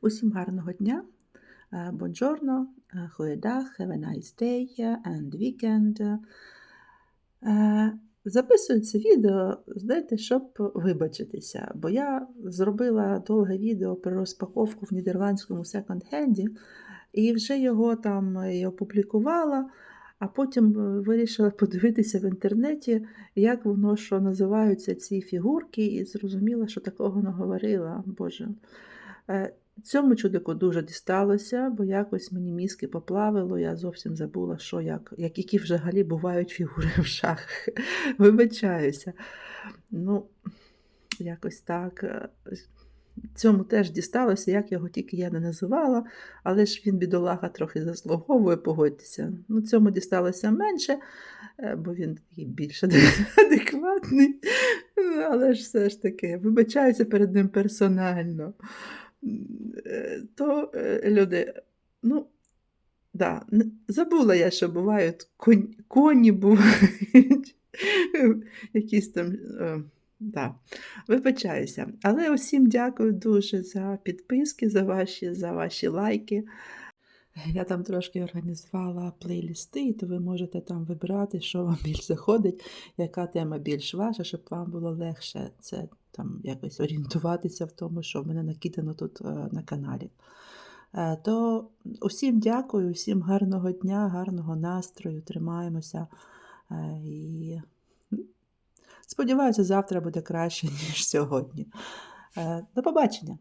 Усім гарного дня. Е, Buongiorno, е, have a nice day and weekend. Е, Записую це відео, знаєте, щоб вибачитися, бо я зробила довге відео про розпаковку в нідерландському секонд-хенді, і вже його там і опублікувала, а потім вирішила подивитися в інтернеті, як воно що називаються ці фігурки, і зрозуміла, що такого не говорила. Боже. Е, Цьому чудику дуже дісталося, бо якось мені мізки поплавило, я зовсім забула, що як, як які взагалі бувають фігури в шахах. Вибачаюся. Ну, якось так. е, Цьому теж дісталося, як його тільки я не називала, але ж він, бідолага, трохи заслуговує, погодьтеся. Ну, цьому дісталося менше, е, бо він такий більш адекватний. Але ж все ж таки, вибачаюся перед ним персонально. Е, То е, люди, ну, да, забула я, що бувають конь, коні бувають, якісь там. е, Да, вибачаюся. Але усім дякую дуже за підписки, за ваші, за ваші лайки. Я там трошки організувала плейлісти, і то ви можете там вибирати, що вам більш заходить, яка тема більш ваша, щоб вам було легше це там якось орієнтуватися в тому, що в мене накидано тут е, на каналі. Е, То усім дякую, усім гарного дня, гарного настрою, тримаємося. Е, І сподіваюся, завтра буде краще, ніж сьогодні. До побачення!